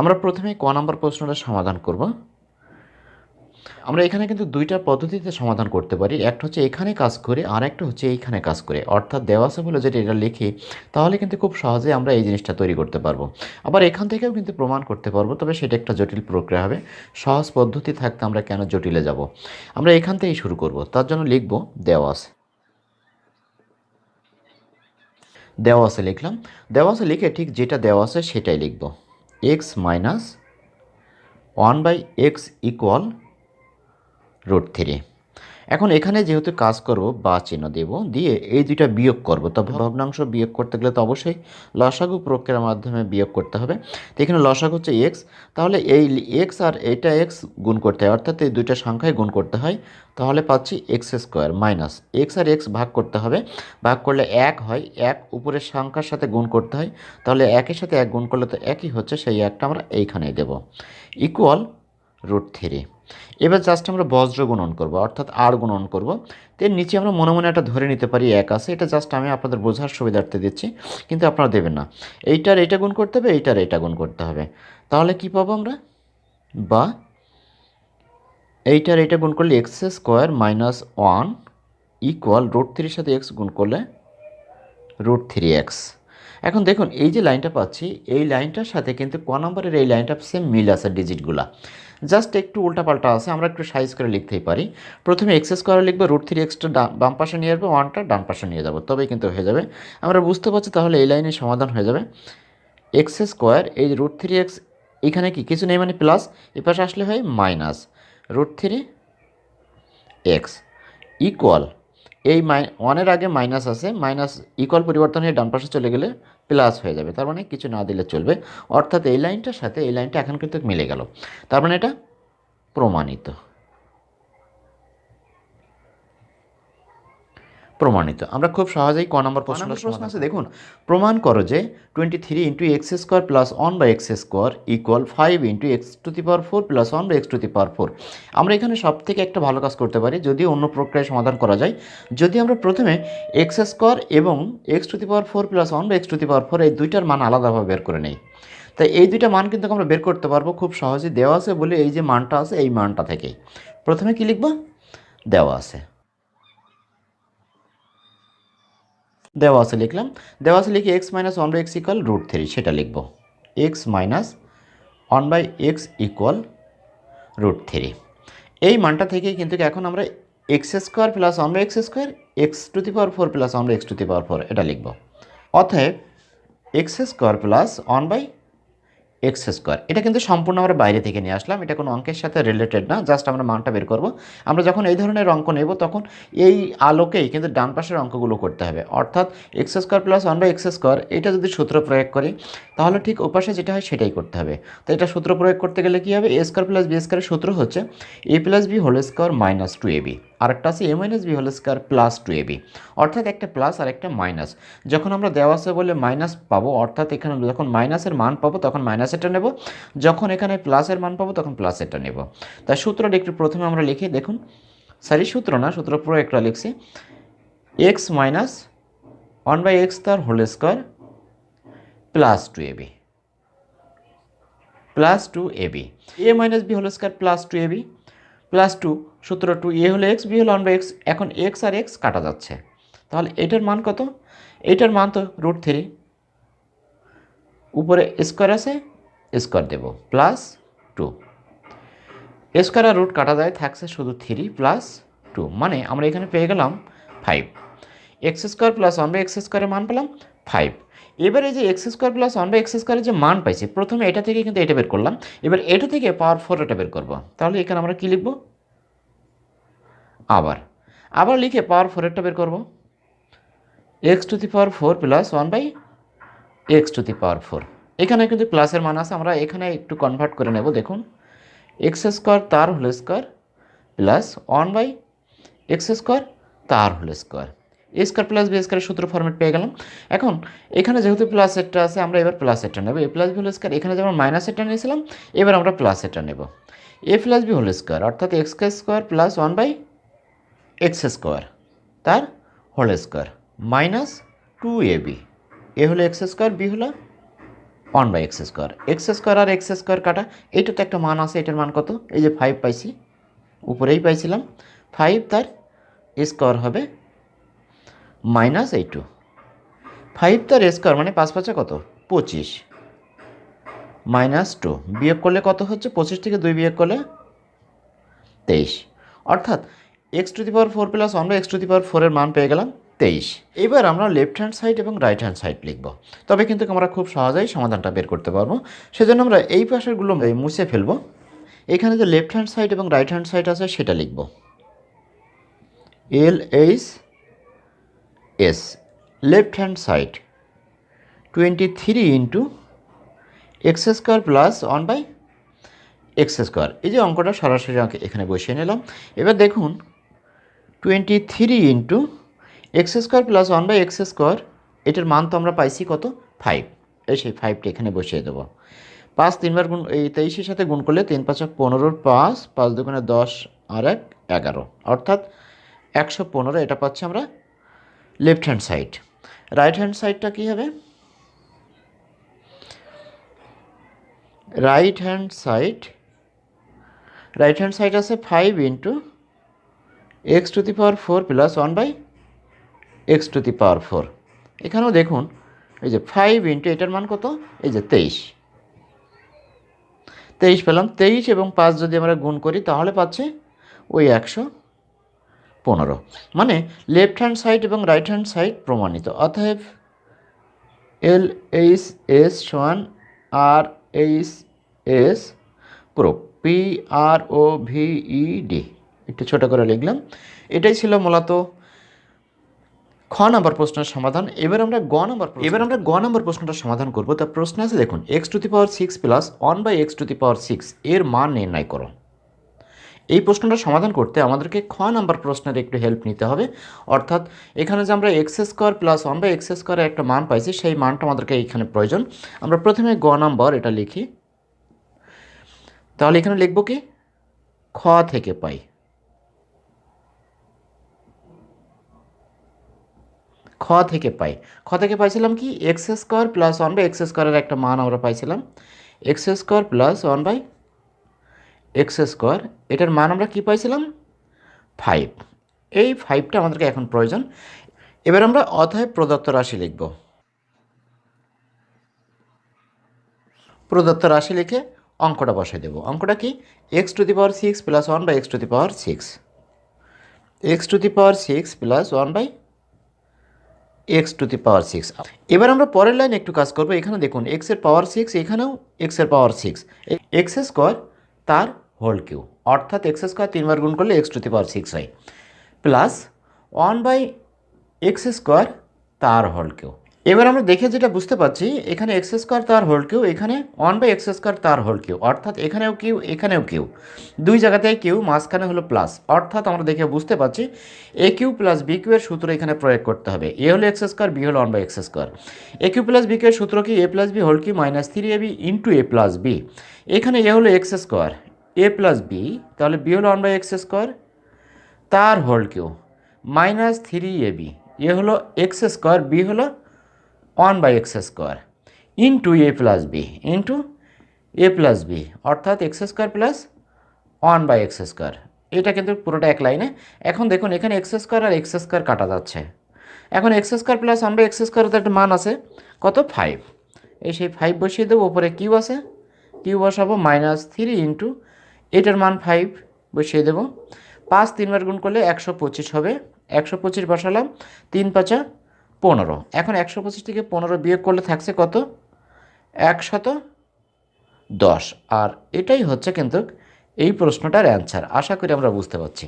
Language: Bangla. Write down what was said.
আমরা প্রথমে ক নম্বর প্রশ্নটা সমাধান করব। আমরা এখানে কিন্তু দুইটা পদ্ধতিতে সমাধান করতে পারি। একটা হচ্ছে এখানে কাজ করে, আর একটা হচ্ছে এইখানে কাজ করে। অর্থাৎ দেওয়া আছে বলে যেটা এটা লিখি, তাহলে কিন্তু খুব সহজে আমরা এই জিনিসটা তৈরি করতে পারব। আবার এখান থেকেও কিন্তু প্রমাণ করতে পারব, তবে সেটা একটা জটিল প্রক্রিয়া হবে। সহজ পদ্ধতি থাকতে আমরা কেন জটিলে যাব? আমরা এখান থেকেই শুরু করব। তার জন্য লিখব দেওয়া আছে। দেওয়া আছে লিখলাম। দেওয়া আছে লিখে ঠিক যেটা দেওয়া আছে সেটাই লিখব। X minus one by x equal root three এখন এখানে যেহেতু কাজ করব, বা চিহ্ন দেব, দিয়ে এই দুইটা বিয়োগ করব। তবে ভগ্নাংশ বিয়োগ করতে গেলে তো অবশ্যই লসাগু প্রক্রিয়ার মাধ্যমে বিয়োগ করতে হবে। তো এখানে লসাগু হচ্ছে এক্স তাহলে এই এক্স আর এটা এক্স গুণ করতে হয়, অর্থাৎ এই দুইটা সংখ্যায় গুণ করতে হয়। তাহলে পাচ্ছি এক্স স্কোয়ার মাইনাস এক্স আর এক্স ভাগ করতে হবে। ভাগ করলে এক হয়, এক উপরের সংখ্যার সাথে গুণ করতে হয়। তাহলে একের সাথে এক গুণ করলে তো একই হচ্ছে, সেই একটা আমরা এইখানেই দেব। ইকুয়াল রুট থ্রি এবার জাস্ট আমরা বজ্র গুণন করব, অর্থাৎ আর গুণন করব। তো এর নিচে আমরা মনে মনে একটা ধরে নিতে পারি, এক আছে। এটা জাস্ট আমি আপনাদের বোঝার সুবিধার্থে দিচ্ছি, কিন্তু আপনারা দেবেন না। এইটার এইটা গুণ করতে হবে, এইটার এইটা গুণ করতে হবে। তাহলে কি পাবো আমরা? বা এইটার এইটা গুণ করলে x square minus one equal root থ্রির সাথে এক্স গুণ করলে রুট থ্রি এক্স এখন দেখুন, এই যে লাইনটা পাচ্ছি, এই লাইনটার সাথে কিন্তু ক নম্বরের এই লাইনটা সেম মিল আছে ডিজিটগুলা জাস্ট একটু উল্টাপাল্টা আছে, আমরা একটু সাইজ করে লিখতেই পারি। প্রথমে এক্স স্কোয়ারে লিখব, রুট থ্রি এক্সটা বাম পাশে নিয়ে আসব, ওয়ানটা ডান পাশে নিয়ে যাব তবে কিন্তু হয়ে যাবে। আমরা বুঝতে পারছি তাহলে এই লাইনে সমাধান হয়ে যাবে। এক্স স্কোয়ার, এই রুট থ্রি এক্স, এখানে কি কিছু নেই মানে প্লাস, এ পাশে আসলে হয় minus, root three x equal এই মাই ওয়ানের আগে মাইনাস আছে মাইনাস ইকুয়াল পরিবর্তন হয়ে ডান পাশে চলে গেলে প্লাস হয়ে যাবে। তার মানে কিছু না দিলে চলবে। অর্থাৎ এই লাইনটার সাথে এই লাইনটা এখন কিন্তু মিলে গেল। তার মানে এটা প্রমাণিত। প্রমাণিত। আমরা খুব সহজেই ক নম্বর প্রশ্ন প্রশ্ন আছে। দেখুন প্রমাণ করো যে twenty three into x square plus one by x square equal five into x to the power four plus one by x to the power four আমরা এখানে সব থেকে একটা ভালো কাজ করতে পারি যদি অন্য প্রক্রিয়ায় সমাধান করা যায়। যদি আমরা প্রথমে এক্স স্কোয়ার এবং x to the power four plus one by x to the power four এই দুইটার মান আলাদাভাবে বের করে নেই। তাই এই দুইটা মান কিন্তু আমরা বের করতে পারব খুব সহজে দেওয়া আছে বলে এই যে মানটা আছে এই মানটা থেকেই। প্রথমে কি লিখব? দেওয়া আছে। দেওয়া আছে লিখলাম। দেওয়া আছে লিখে x minus one by x equal root three সেটা লিখব। X minus one by x equal root three এই মানটা থেকেই কিন্তু এখন আমরা x square plus one by x square x to the power four plus one by x to the power four এটা লিখব। অতএব x square plus one by x square এটা কিন্তু সম্পূর্ণ আমরা বাইরে থেকে নিয়ে আসলাম। এটা কোনো অঙ্কের সাথে রিলেটেড না। জাস্ট আমরা মানটা বের করব। আমরা যখন এই ধরনের অঙ্ক নেব, তখন এই আলোকেই কিন্তু ডান পাশের অঙ্কগুলো করতে হবে। অর্থাৎ x square plus one by x square, এটা যদি সূত্র প্রয়োগ করি, তাহলে ঠিক ওপাশে যেটা হয় সেটাই করতে হবে। তো এটা সূত্র প্রয়োগ করতে গেলে কী হবে? এ স্কোয়ার প্লাস বি স্কোয়ারের সূত্র হচ্ছে a plus b whole square minus two a b. আরেকটা আছে a minus b whole square plus two a b অর্থাৎ একটা প্লাস আর একটা মাইনাস যখন আমরা দেওয়া আছে বলে মাইনাস পাবো, অর্থাৎ এখানে যখন মাইনাসের মান পাবো, তখন মাইনাসেরটা নেব। যখন এখানে প্লাসের মান পাবো, তখন প্লাস প্লাসেরটা নেব। তাই সূত্রটা একটু প্রথমে আমরা লিখি দেখুন। সরি সূত্র না, সূত্র পুরো একটা লিখছি। X minus one by x তার whole square plus two a b plus two a b a minus b whole square plus two a b plus two, সূত্র টু, এ হলো এক্স, বি হলো বাই এক্স, এখন এক্স আর এক্স কাটা যাচ্ছে। তাহলে এটার মান কত? এটার মান তো রুট থ্রি। উপরে স্কোয়ার আছে, স্কোয়ার দেব, প্লাস টু। স্কোয়ার আর রুট কাটা যায়, থাকছে শুধু থ্রি প্লাস টু। মানে আমরা এখানে পেয়ে গেলাম five. X square plus one by x স্কোয়ারের মান পেলাম ফাইভ। এবার এই যে x square plus one by x স্কোয়ারের যে মান পাইছি, প্রথমে এটা থেকে কিন্তু এটা বের করলাম। এবার এটা থেকে পাওয়ার ফোর এটা বের করব। তাহলে এখানে আমরা কী লিখব? আবার। আবার লিখে পাওয়ার ফোরেরটা বের করব। X to the power four plus one by x to the power four এখানে কিন্তু প্লাসের মান আছে, আমরা এখানে একটু কনভার্ট করে নেব, দেখুন। এক্স স্কোয়ার তার whole square plus one by x square তার whole square a square plus b স্কোয়ারের সূত্র ফর্মেট পেয়ে গেলাম। এখন, এখানে যেহেতু প্লাস সেটটা আছে, আমরা এবার প্লাস সেটটা নেব। A plus b whole square এখানে যেমন মাইনাস সেটটা নিয়েছিলাম, এবার আমরা প্লাস সেটটা নেব। A plus b whole square অর্থাৎ x square plus one by x square তার whole square minus two a b a হলো এক্স স্কোয়ার বি হলো one by x square x square R x square কাটা এইটা তো একটা মান আছে, এটার মান কত? এই যে ফাইভ পাইছি, উপরেই পাইছিলাম। ফাইভ তার স্কোয়ার হবে মাইনাস এই টু। ফাইভ তার স্কোয়ার মানে পাঁচ পাঁচা কত? পঁচিশ। Minus two. বিয়োগ করলে কত হচ্ছে? পঁচিশ থেকে দুই বিয়োগ করলে তেইশ। অর্থাৎ x to the power four plus by x to the power ফোরের মান পেয়ে গেলাম তেইশ। এবার আমরা লেফট হ্যান্ড সাইড এবং রাইট হ্যান্ড সাইড লিখব। তবে কিন্তু আমরা খুব সহজেই সমাধানটা বের করতে পারব। সেজন্য আমরা এই পাশেরগুলো মুছে ফেলব। এখানে যে লেফট হ্যান্ড সাইড এবং রাইট হ্যান্ড সাইড আছে, সেটা লিখব। L H S left hand side twenty three into x square plus one by x square এই যে অঙ্কটা সরাসরি আমাকে এখানে বসিয়ে নিলাম। এবার দেখুন twenty three into x square plus one by x square এটার মান তো আমরা পাইছি কত? ফাইভ এই সেই ফাইভটা এখানে বসিয়ে দেবো। পাঁচ তিনবার গুণ, এই তেইশের সাথে গুণ করলে তিন পাঁচ পনেরোর পাঁচ পাঁচ দুগুণে দশ আর এক এগারো। অর্থাৎ একশো পনেরো এটা পাচ্ছি আমরা left hand side right hand সাইডটা কী হবে? Right hand side right hand side আছে five into x to the power four plus one by x to the power four এখানেও দেখুন, এই যে ফাইভ ইন্টু এটার মান কত? এই যে তেইশ। তেইশ পেলাম, তেইশ এবং পাঁচ যদি আমরা গুণ করি, তাহলে পাচ্ছে ওই একশো পনেরো। মানে লেফট হ্যান্ড সাইড এবং রাইট হ্যান্ড সাইড প্রমাণিত। অতএব এল এইচ এস সমান R H S pro P R O V E D একটু ছোটো করে লিখলাম। এটাই ছিল মূলত খ নম্বর প্রশ্নের সমাধান। এবার আমরা গ নম্বর এবার আমরা গ নম্বর প্রশ্নটা সমাধান করব। তার প্রশ্ন আছে দেখুন x to the power six plus one by x to the power six এর মান নির্ণয় করো। এই প্রশ্নটা সমাধান করতে আমাদেরকে খ নাম্বার প্রশ্নের একটু হেল্প নিতে হবে। অর্থাৎ এখানে যে আমরা x square plus one by x স্কোয়ারের একটা মান পাইছি, সেই মানটা আমাদেরকে এখানে প্রয়োজন। আমরা প্রথমে গ নাম্বার এটা লিখি। তাহলে এখানে লিখব কি? খ থেকে পাই। খ থেকে পাই। খ থেকে পাইছিলাম কি? X square plus one by x স্কোয়ারের একটা মান আমরা পাইছিলাম। X square plus one by x square, এটার মান আমরা কি পাইছিলাম? ফাইভ এই ফাইভটা আমাদেরকে এখন প্রয়োজন। এবার আমরা অথায় প্রদত্ত রাশি লিখব। প্রদত্ত রাশি লিখে অঙ্কটা বসাই দেবো। অঙ্কটা কি? X to the power six plus one by x to the power six x to the power six plus one by x to the power six এবার আমরা পরের লাইনে একটু কাজ করব। এখানে দেখুন এক্সের পাওয়ার সিক্স এখানেও এক্সের পাওয়ার সিক্স এক্স স্কোয়ার তার হোল কিউ। অর্থাৎ এক্স স্কোয়ার তিনবার গুণ করলে x to the power six হয়। Plus one by x square তার হোল কিউ। এবার আমরা দেখে যেটা বুঝতে পারছি, এখানে এক্স স্কোয়ার তার হোল কিউ এখানে ওয়ান বাই এক্স স্কোয়ার তার হোল কিউ অর্থাৎ এখানেও কিউ এখানেও কিউ দুই জায়গাতেই কিউ মাঝখানে হলো প্লাস অর্থাৎ আমরা দেখে বুঝতে পারছি a cube plus b cube এর সূত্র এখানে প্রয়োগ করতে হবে। এ হলো এক্স স্কোয়ার বি হলো one by x square a cube plus b cube সূত্র কি? A plus b whole cube minus three a b into a plus b এখানে এ হলো x square a plus b তাহলে বি হলো ওয়ান বাই এক্স স্কোয়ার তার whole cube minus three a b a হলো এক্স স্কোয়ার বি হলো one by x square into a plus b into a plus b অর্থাৎ x square plus one by x square এটা কিন্তু পুরোটা এক লাইনে। এখন দেখুন, এখানে এক্স স্কোয়ার আর এক্স স্কোয়ার কাটা যাচ্ছে। এখন x square plus one by x স্কোয়ারের একটা মান আছে, কত? ফাইভ এই সেই ফাইভ বসিয়ে দেবো, ওপরে কিউ আছে। কিউ বসাবো মাইনাস থ্রি ইন্টু এটার মান ফাইভ বসিয়ে দেবো। পাঁচ তিনবার গুণ করলে একশো পঁচিশ হবে। একশো পঁচিশ বসালাম, তিন পাঁচা পনেরো। এখন একশো পঁচিশ থেকে পনেরো বিয়োগ করলে থাকছে কত? একশত দশ। আর এটাই হচ্ছে কিন্তু এই প্রশ্নটার অ্যান্সার। আশা করি আমরা বুঝতে পারছি।